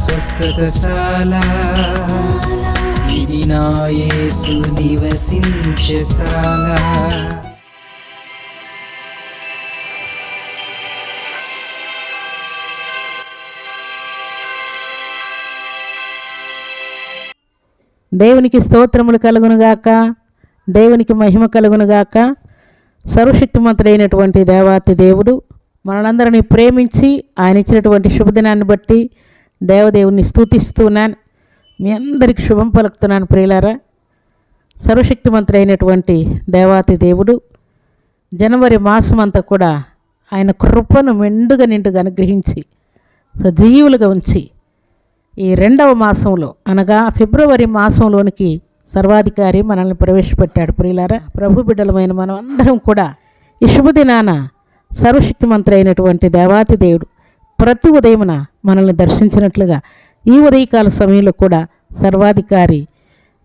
స్వస్థతశాల. ఇది నా యేసు నివసించశాల దేవునికి స్తోత్రములు కలుగునుగాక దేవునికి మహిమ కలుగునుగాక సర్వశక్తిమంతుడైనటువంటి దేవాతి దేవుడు మనలందరినీ ప్రేమించి ఆయన ఇచ్చినటువంటి శుభదినాన్ని బట్టి దేవదేవుని స్థుతిస్తున్నాను మీ అందరికి శుభం పలుకుతున్నాను ప్రియులారా. సర్వశక్తిమంతుడైనటువంటి దేవాతి దేవుడు జనవరి మాసం అంతా కూడా ఆయన కృపను మెండుగా నిండుగా అనుగ్రహించి సజీవులుగా ఉంచి ఈ రెండవ మాసంలో అనగా ఫిబ్రవరి మాసంలోనికి సర్వాధికారి మనల్ని ప్రవేశపెట్టాడు ప్రియులారా. ప్రభు బిడ్డలమైన మనం అందరం కూడా ఈ శుభదినాన సర్వశక్తిమంతుడైనటువంటి దేవాతి దేవుడు ప్రతి ఉదయమున మనల్ని దర్శించినట్లుగా ఈ ఉదయకాల సమయంలో కూడా సర్వాధికారి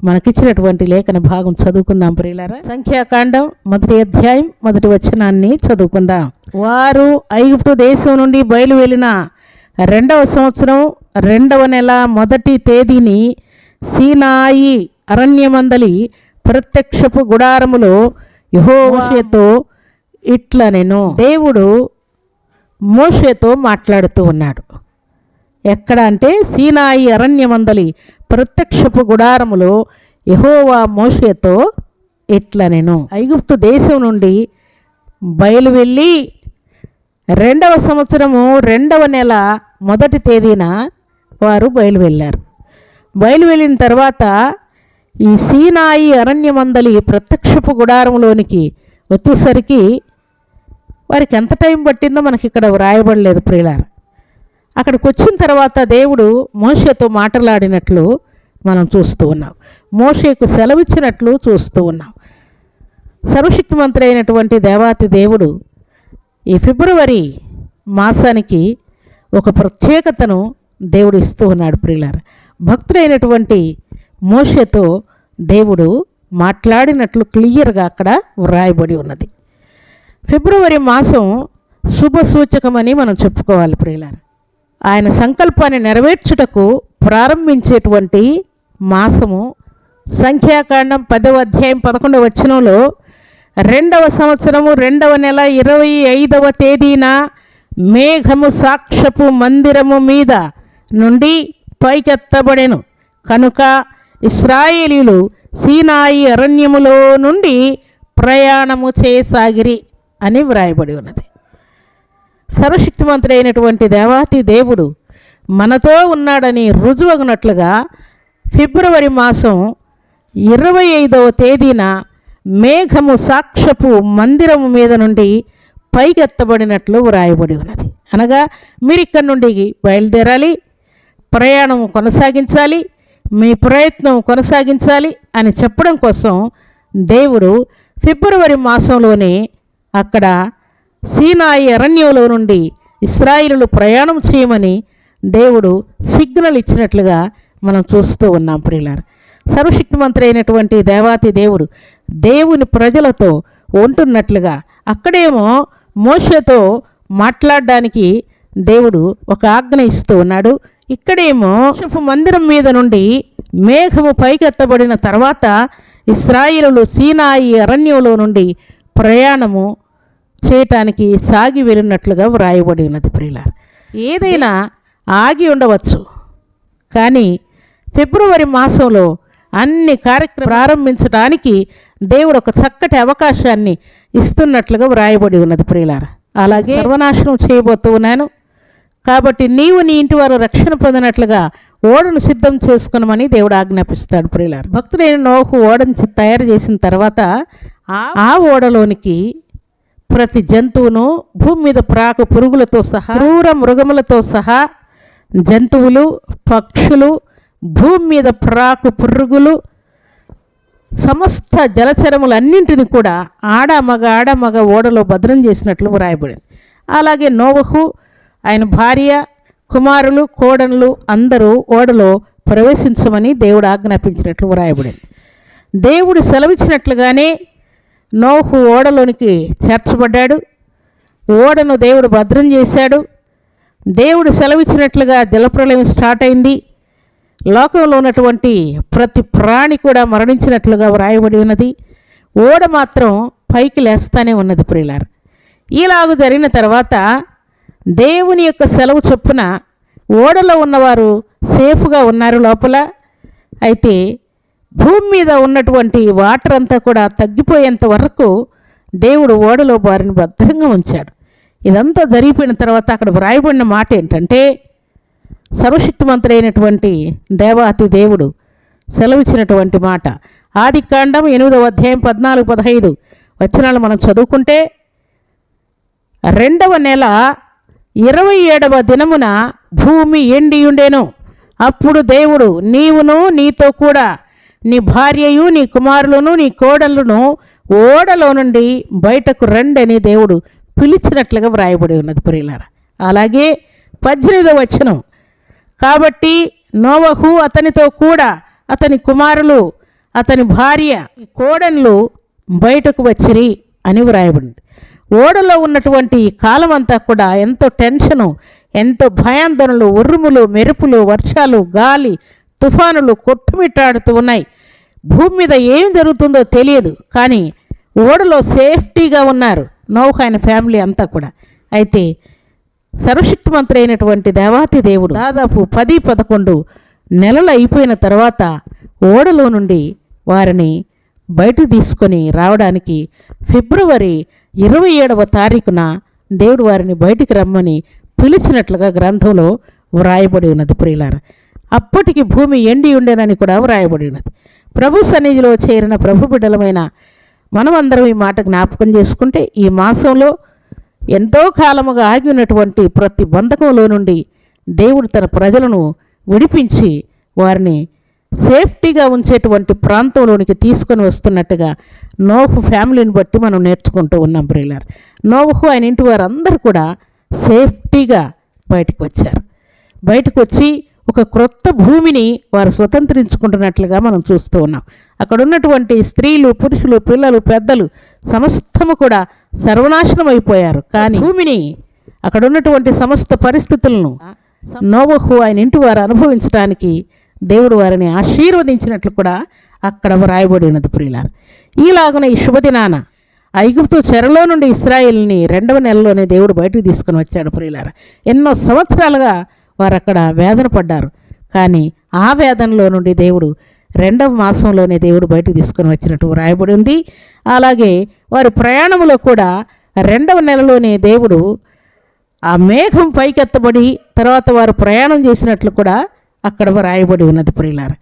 మనకిచ్చినటువంటి లేఖన భాగం చదువుకుందాం ప్రియులారా. సంఖ్యాకాండం మొదటి అధ్యాయం మొదటి వచనాన్ని చదువుకుందాం. వారు ఐగుప్తు దేశం నుండి బయలు వెళ్ళిన రెండవ సంవత్సరం రెండవ నెల మొదటి తేదీని సీనాయి అరణ్యమందలి ప్రత్యక్షపు గుడారములో యహోవాతో ఇట్లా నేను దేవుడు మోషేతో మాట్లాడుతూ ఉన్నాడు. ఎక్కడ అంటే సీనాయి అరణ్యమందలి ప్రత్యక్షపు గుడారములో యహోవా మోషేతో ఇట్లా నేను ఐగుప్తు దేశం నుండి బయలు వెళ్ళి రెండవ సంవత్సరము రెండవ నెల మొదటి తేదీన వారు బయలు వెళ్ళారు బయలు వెళ్ళిన తర్వాత ఈ సీనాయి అరణ్యమందలి ప్రత్యక్షపు గుడారంలోనికి వచ్చేసరికి వారికి ఎంత టైం పట్టిందో మనకి ఇక్కడ వ్రాయబడలేదు ప్రియులార. అక్కడికి వచ్చిన తర్వాత దేవుడు మోషతో మాట్లాడినట్లు మనం చూస్తూ ఉన్నాం. మోషకు సెలవిచ్చినట్లు చూస్తూ ఉన్నాం. సర్వశక్తిమంతుడైనటువంటి దేవాతి దేవుడు ఈ ఫిబ్రవరి మాసానికి ఒక ప్రత్యేకతను దేవుడు ఇస్తూ ఉన్నాడు ప్రియులార. భక్తుడైనటువంటి మోషతో దేవుడు మాట్లాడినట్లు క్లియర్గా అక్కడ వ్రాయబడి ఉన్నది. ఫిబ్రవరి మాసం శుభ సూచకమని మనం చెప్పుకోవాలి ప్రియులారు. ఆయన సంకల్పాన్ని నెరవేర్చుటకు ప్రారంభించేటువంటి మాసము సంఖ్యాకాండం పదవ అధ్యాయం పదకొండవ వచనంలో రెండవ సంవత్సరము రెండవ నెల ఇరవై ఐదవ తేదీన మేఘము సాక్షపు మందిరము మీద నుండి పైకెత్తబడెను. కనుక ఇస్రాయేలీలు సీనాయి అరణ్యములో నుండి ప్రయాణము చేయసాగిరి అని వ్రాయబడి ఉన్నది. సర్వశక్తివంతుడైనటువంటి దేవాతి దేవుడు మనతో ఉన్నాడని రుజువగినట్లుగా ఫిబ్రవరి మాసం ఇరవై ఐదవ తేదీన మేఘము సాక్షపు మందిరము మీద నుండి పైకెత్తబడినట్లు వ్రాయబడి ఉన్నది. అనగా మీరు ఇక్కడి నుండి బయలుదేరాలి ప్రయాణం కొనసాగించాలి మీ ప్రయత్నం కొనసాగించాలి అని చెప్పడం కోసం దేవుడు ఫిబ్రవరి మాసంలోనే అక్కడ సీనాయి అరణ్యంలో నుండి ఇస్రాయిలు ప్రయాణం చేయమని దేవుడు సిగ్నల్ ఇచ్చినట్లుగా మనం చూస్తూ ఉన్నాం ప్రియులారు. సర్వశక్తిమంతుడు అయినటువంటి దేవాతి దేవుడు దేవుని ప్రజలతో ఉంటున్నట్లుగా అక్కడేమో మోషతో మాట్లాడడానికి దేవుడు ఒక ఆజ్ఞ ఇస్తూ ఉన్నాడు. ఇక్కడేమో శుభ మందిరం మీద నుండి మేఘము పైకెత్తబడిన తర్వాత ఇస్రాయిలు సీనాయి అరణ్యంలో నుండి ప్రయాణము చేయటానికి సాగి వెళ్ళినట్లుగా వ్రాయబడి ఉన్నది ప్రియుల ఏదైనా ఆగి ఉండవచ్చు. కానీ ఫిబ్రవరి మాసంలో అన్ని కార్యక్రమం ప్రారంభించడానికి దేవుడు ఒక చక్కటి అవకాశాన్ని ఇస్తున్నట్లుగా వ్రాయబడి ఉన్నది ప్రియులార. అలాగే సర్వనాశనం చేయబోతూ ఉన్నాను. కాబట్టి నీవు నీ ఇంటి వారు రక్షణ పొందినట్లుగా ఓడను సిద్ధం చేసుకునమని దేవుడు ఆజ్ఞాపిస్తాడు ప్రియులారు. భక్తులైన నోకు ఓడను తయారు చేసిన తర్వాత ఆ- ఆ ఓడలోనికి ప్రతి జంతువును భూమి మీద ప్రాకు పురుగులతో సహా క్రూర మృగములతో సహా జంతువులు పక్షులు భూమి మీద ప్రాకు పురుగులు సమస్త జలచరములన్నింటిని కూడా ఆడ మగ ఆడ మగ ఓడలో భద్రం చేసినట్లు వ్రాయబడింది. అలాగే నోవహు ఆయన భార్య కుమారులు కోడన్లు అందరూ ఓడలో ప్రవేశించమని దేవుడు ఆజ్ఞాపించినట్లు వ్రాయబడింది. దేవుడు సెలవిచ్చినట్లుగానే నోహు ఓడలోనికి చేర్చబడ్డాడు. ఓడను దేవుడు భద్రం చేశాడు. దేవుడు సెలవిచ్చినట్లుగా జలప్రలయం స్టార్ట్ అయింది. లోకంలో ఉన్నటువంటి ప్రతి ప్రాణి కూడా మరణించినట్లుగా వ్రాయబడి ఉన్నది. ఓడ మాత్రం పైకి లేస్తానే ఉన్నది ప్రియులారు. ఈలాగు జరిగిన తర్వాత దేవుని యొక్క సెలవు చొప్పున ఓడలో ఉన్నవారు సేఫ్గా ఉన్నారు లోపల. అయితే భూమి మీద ఉన్నటువంటి వాటర్ అంతా కూడా తగ్గిపోయేంత వరకు దేవుడు ఓడలో వారిని భద్రంగా ఉంచాడు. ఇదంతా జరిగిపోయిన తర్వాత అక్కడ వ్రాయబడిన మాట ఏంటంటే సర్వశక్తిమంతుడైనటువంటి దేవాతి దేవుడు సెలవిచ్చినటువంటి మాట. ఆది కాండం ఎనిమిదవ అధ్యాయం పద్నాలుగు పదహైదు వచనాలు మనం చదువుకుంటే రెండవ నెల ఇరవై ఏడవ దినమున భూమి ఎండి ఉండేను. అప్పుడు దేవుడు నీవును నీతో కూడా నీ భార్యయు నీ కుమారులను నీ కోడళ్ళను ఓడలో నుండి బయటకు రండని దేవుడు పిలిచినట్లుగా వ్రాయబడి ఉన్నది ప్రియులారా. అలాగే పద్దెనిమిదవ వచనం. కాబట్టి నోవహు అతనితో కూడా అతని కుమారులు అతని భార్య కోడన్లు బయటకు వచ్చిరి అని వ్రాయబడింది. ఓడలో ఉన్నటువంటి ఈ కాలం అంతా కూడా ఎంతో టెన్షను ఎంతో భయాందోళనలు ఉరుములు మెరుపులు వర్షాలు గాలి తుఫానులు కొట్టుమిట్టాడుతూ ఉన్నాయి. భూమి మీద ఏం జరుగుతుందో తెలియదు కానీ ఓడలో సేఫ్టీగా ఉన్నారు నౌహ ఆయన ఫ్యామిలీ అంతా కూడా. అయితే సర్వశక్తిమంతుడు అయినటువంటి దేవాతి దేవుడు దాదాపు పది పదకొండు నెలలు అయిపోయిన తర్వాత ఓడలో నుండి వారిని బయట తీసుకొని రావడానికి ఫిబ్రవరి ఇరవై ఏడవ తారీఖున దేవుడు వారిని బయటికి రమ్మని పిలిచినట్లుగా గ్రంథంలో వ్రాయబడి ఉన్నది ప్రియులార. అప్పటికి భూమి ఎండి ఉండేనని కూడా వ్రాయబడి ఉన్నది. ప్రభు సన్నిధిలో చేరిన ప్రభు బిడ్డలమైన మనమందరం ఈ మాట జ్ఞాపకం చేసుకుంటే ఈ మాసంలో ఎంతో కాలముగా ఆగి ఉన్నటువంటి ప్రతి బంధకంలో నుండి దేవుడు తన ప్రజలను విడిపించి వారిని సేఫ్టీగా ఉంచేటువంటి ప్రాంతంలోనికి తీసుకొని వస్తున్నట్టుగా నోహు ఫ్యామిలీని బట్టి మనం నేర్చుకుంటూ ఉన్నాం బ్రిల్లర్ నోహు ఆయన ఇంటి వారందరూ కూడా సేఫ్టీగా బయటకు వచ్చారు. బయటకు వచ్చి ఒక క్రొత్త భూమిని వారు స్వతంత్రించుకుంటున్నట్లుగా మనం చూస్తూ ఉన్నాం. అక్కడ ఉన్నటువంటి స్త్రీలు పురుషులు పిల్లలు పెద్దలు సమస్తము కూడా సర్వనాశనం అయిపోయారు కానీ భూమిని అక్కడ ఉన్నటువంటి సమస్త పరిస్థితులను నోవహు ఆయన ఇంటి వారు అనుభవించడానికి దేవుడు వారిని ఆశీర్వదించినట్లు కూడా అక్కడ వ్రాయబడి ఉన్నది ప్రియులారు. ఈలాగున ఈ శుభదినాన ఐగుప్తు చెరలో నుండి ఇస్రాయిల్ని రెండవ నెలలోనే దేవుడు బయటకు తీసుకుని వచ్చాడు ప్రియులార. ఎన్నో సంవత్సరాలుగా వారు అక్కడ వేదన పడ్డారు. కానీ ఆ వేదనలో నుండి దేవుడు రెండవ మాసంలోనే దేవుడు బయటకు తీసుకుని వచ్చినట్టు వ్రాయబడి ఉంది. అలాగే వారి ప్రయాణంలో కూడా రెండవ నెలలోనే దేవుడు ఆ మేఘం పైకెత్తబడి తర్వాత వారు ప్రయాణం చేసినట్లు కూడా అక్కడ రాయబడి ఉన్నది ప్రియులార.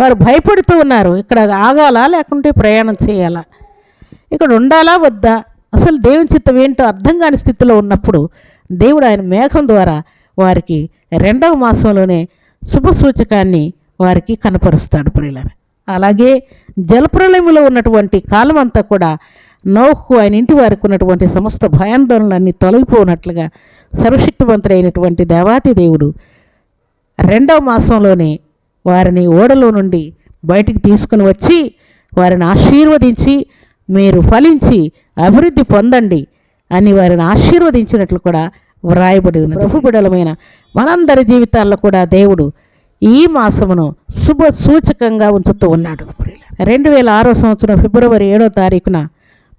వారు భయపడుతూ ఉన్నారు. ఇక్కడ ఆగాలా? లేకుంటే ప్రయాణం చేయాలా? ఇక్కడ ఉండాలా? వద్దా? అసలు దేవుని చిత్తం ఏంటో అర్థం కాని స్థితిలో ఉన్నప్పుడు దేవుడు ఆయన మేఘం ద్వారా వారికి రెండవ మాసంలోనే శుభ సూచకాన్ని వారికి కనపరుస్తాడు ప్రియులారు. అలాగే జలప్రలయంలో ఉన్నటువంటి కాలం అంతా కూడా నౌహు ఆయన ఇంటి వారికి ఉన్నటువంటి సమస్త భయాందోళనలన్నీ తొలగిపోనట్లుగా సర్వశక్తివంతుడైనటువంటి దేవాతి దేవుడు రెండవ మాసంలోనే వారిని ఓడలో నుండి బయటికి తీసుకుని వచ్చి వారిని ఆశీర్వదించి మీరు ఫలించి అభివృద్ధి పొందండి అని వారిని ఆశీర్వదించినట్లు కూడా వ్రాయబడి ఉన్నది ప్రభు మనందరి జీవితాల్లో కూడా దేవుడు ఈ మాసమును శుభ సూచకంగా ఉంచుతూ ఉన్నాడు. రెండు వేల ఆరో సంవత్సరం ఫిబ్రవరి ఏడో తారీఖున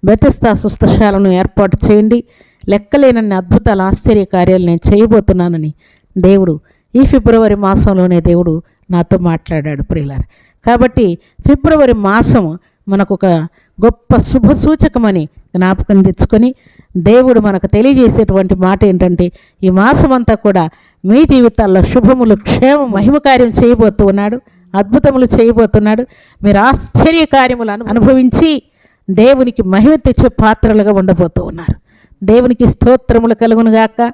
బెతస్తా సుస్థశాలను ఏర్పాటు చేయండి. లెక్కలేనన్ని అద్భుతాల ఆశ్చర్య కార్యాలు నేను చేయబోతున్నానని దేవుడు ఈ ఫిబ్రవరి మాసంలోనే దేవుడు నాతో మాట్లాడాడు ప్రియులారు. కాబట్టి ఫిబ్రవరి మాసం మనకు ఒక గొప్ప శుభ సూచకమని జ్ఞాపకం తెచ్చుకొని దేవుడు మనకు తెలియజేసేటువంటి మాట ఏంటంటే ఈ మాసం అంతా కూడా మీ జీవితాల్లో శుభములు క్షేమ మహిమ కార్యం చేయబోతూ ఉన్నాడు అద్భుతములు చేయబోతున్నాడు. మీరు ఆశ్చర్య కార్యములు అనుభవించి దేవునికి మహిమ తెచ్చే పాత్రలుగా ఉండబోతూ ఉన్నారు. దేవునికి స్తోత్రములు కలుగునుగాక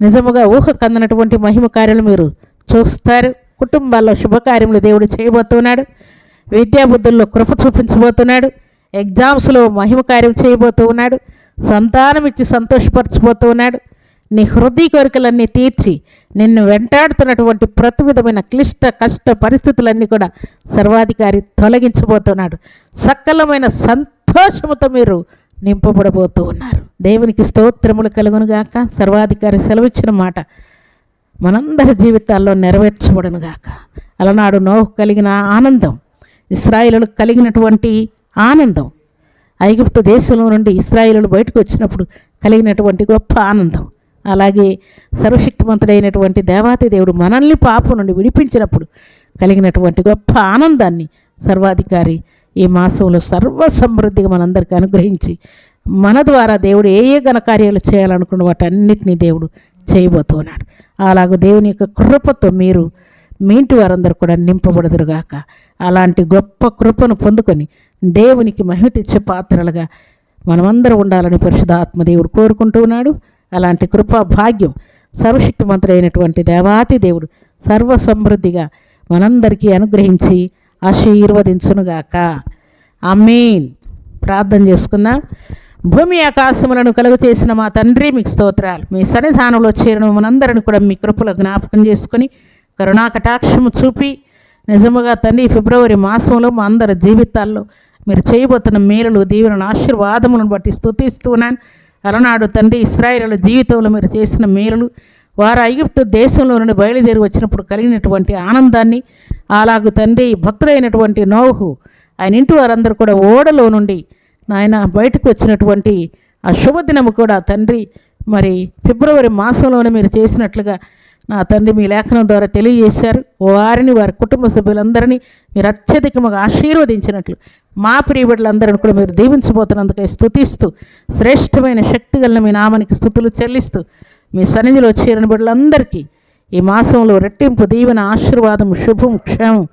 నిజముగా ఊహ కందనటువంటి మహిమ కార్యాలు మీరు చూస్తారు. కుటుంబాల్లో శుభకార్యములు దేవుడు చేయబోతున్నాడు విద్యాబుద్ధుల్లో కృప చూపించబోతున్నాడు. ఎగ్జామ్స్లో మహిమ కార్యం చేయబోతూ ఉన్నాడు. సంతానం ఇచ్చి సంతోషపరచబోతూ ఉన్నాడు. నీ హృదయ కోరికలన్నీ తీర్చి నిన్ను వెంటాడుతున్నటువంటి ప్రతి విధమైన క్లిష్ట కష్ట పరిస్థితులన్నీ కూడా సర్వాధికారి తొలగించబోతున్నాడు. సకలమైన సంతోషముతో మీరు నింపబడబోతూ ఉన్నారు. దేవునికి స్తోత్రములు కలుగునుగాక సర్వాధికారి సెలవిచ్చిన మాట మనందరి జీవితాల్లో నెరవేర్చబడనుగాక అలనాడు నోహు కలిగిన ఆనందం ఇస్రాయిలకు కలిగినటువంటి ఆనందం. ఐగుప్తు దేశంలో నుండి ఇస్రాయిలు బయటకు వచ్చినప్పుడు కలిగినటువంటి గొప్ప ఆనందం. అలాగే సర్వశక్తిమంతుడైనటువంటి దేవాతి దేవుడు మనల్ని పాపం నుండి విడిపించినప్పుడు కలిగినటువంటి గొప్ప ఆనందాన్ని సర్వాధికారి ఈ మాసంలో సర్వ సమృద్ధిగా మనందరికీ అనుగ్రహించి మన ద్వారా దేవుడు ఏ ఏ ఘనకార్యాలు చేయాలనుకున్న వాటన్నిటినీ దేవుడు చేయబోతున్నాడు. అలాగ దేవుని యొక్క కృపతో మీరు మీ ఇంటి వారందరూ కూడా నింపబడదురుగాక. అలాంటి గొప్ప కృపను పొందుకొని దేవునికి మహిమ తెచ్చే పాత్రలుగా మనమందరం ఉండాలని పరిశుధాత్మదేవుడు కోరుకుంటూ ఉన్నాడు. అలాంటి కృపా భాగ్యం సర్వశక్తిమంతుడైనటువంటి దేవాతి దేవుడు సర్వ సమృద్ధిగా మనందరికీ అనుగ్రహించి ఆశీర్వదించునుగాక. అమీన్ ప్రార్థన చేసుకుందాం. భూమి ఆకాశములను కలుగు చేసిన మా తండ్రి మీకు స్తోత్రాలు. మీ సన్నిధానంలో చేరిన మనందరిని కూడా మీ కృపలో జ్ఞాపకం చేసుకొని కరుణా కటాక్షము చూపి నిజముగా తండ్రి ఫిబ్రవరి మాసంలో మా అందరి జీవితాల్లో మీరు చేయబోతున్న మేలులు దీవెన ఆశీర్వాదములను బట్టి స్థుతిస్తున్నాను అలనాడు తండ్రి ఇస్రాయేల్ జీవితంలో మీరు చేసిన మేలులు వారు ఐగుప్తు దేశంలో నుండి బయలుదేరి వచ్చినప్పుడు కలిగినటువంటి ఆనందాన్ని అలాగు తండ్రి భక్తుడైనటువంటి నోహు ఆయన ఇంటి వారందరూ కూడా ఓడలో నుండి నాయన బయటకు వచ్చినటువంటి ఆ శుభదినము కూడా తండ్రి మరి ఫిబ్రవరి మాసంలోనే మీరు చేసినట్లుగా నా తండ్రి మీ లేఖనం ద్వారా తెలియజేశారు. వారిని వారి కుటుంబ సభ్యులందరినీ మీరు అత్యధికముగా ఆశీర్వదించినట్లు మా ప్రియబిడ్డలందరిని కూడా మీరు దీవించబోతున్నందుకై స్థుతిస్తూ శ్రేష్టమైన శక్తి మీ నామానికి స్థుతులు చెల్లిస్తూ మీ సన్నిధిలో చేరిన బిడ్డలందరికీ ఈ మాసంలో రెట్టింపు దీవెన ఆశీర్వాదం శుభం క్షేమం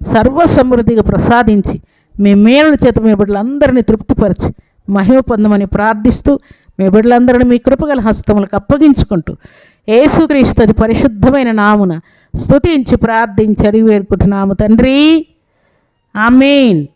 సర్వసమృద్ధిగా ప్రసాదించి మీ మేలుల చేత మీ బిడ్డలందరినీ తృప్తిపరిచి మహిమ పొందమని ప్రార్థిస్తూ మీ బిడ్డలందరినీ మీ కృపగల హస్తములకు అప్పగించుకుంటూ ఏసుక్రీస్తుది పరిశుద్ధమైన నామున స్తుతించి ప్రార్థించి అడిగి వేడుకుంటున్నాము తండ్రి. ఆమేన్.